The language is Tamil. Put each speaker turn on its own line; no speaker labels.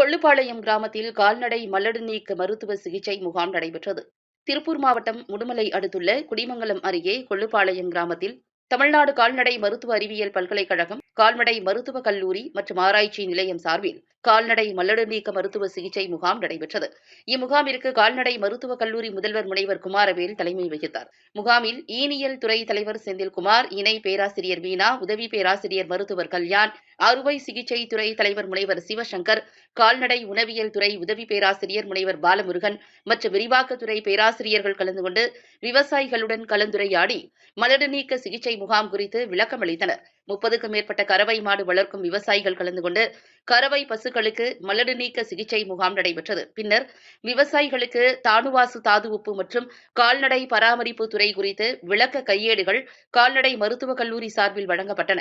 கொள்ளுப்பாளையம் கிராமத்தில் கால்நடை மல்லடு நீக்க மருத்துவ சிகிச்சை முகாம் நடைபெற்றது. திருப்பூர் மாவட்டம் முடுமலை அடுத்துள்ள குடிமங்கலம் அருகே கொள்ளுப்பாளையம் கிராமத்தில் தமிழ்நாடு கால்நடை மருத்துவ அறிவியல் பல்கலைக்கழகம் கால்நடை மருத்துவக் கல்லூரி மற்றும் ஆராய்ச்சி நிலையம் சார்பில் கால்நடை மல்லடு நீக்க மருத்துவ சிகிச்சை முகாம் நடைபெற்றது. இம்முகாமிற்கு கால்நடை மருத்துவக் கல்லூரி முதல்வர் முனைவர் குமாரவேல் தலைமை வகித்தார். முகாமில் ஈனியல் துறை தலைவர் செந்தில்குமார் இணை பேராசிரியர் மீனா உதவி பேராசிரியர் மருத்துவர் கல்யாண் அறுவை சிகிச்சை துறை தலைவர் முனைவர் சிவசங்கர் கால்நடை உணவியல் துறை உதவி பேராசிரியர் முனைவர் பாலமுருகன் மற்றும் விரிவாக்கத்துறை பேராசிரியர்கள் கலந்து கொண்டு விவசாயிகளுடன் கலந்துரையாடி மலடு நீக்க சிகிச்சை முகாம் குறித்து விளக்கம் அளித்தனர் முப்பதுக்கும் மேற்பட்ட கறவை மாடு வளர்க்கும் விவசாயிகள் கலந்து கொண்டு கறவை பசுக்களுக்கு மலடு நீக்க சிகிச்சை முகாம் நடைபெற்றது. பின்னர் விவசாயிகளுக்கு தானுவாசு தாது உப்பு மற்றும் கால்நடை பராமரிப்பு துறை குறித்து விளக்க கையேடுகள் கால்நடை மருத்துவக் கல்லூரி சார்பில் வழங்கப்பட்டன.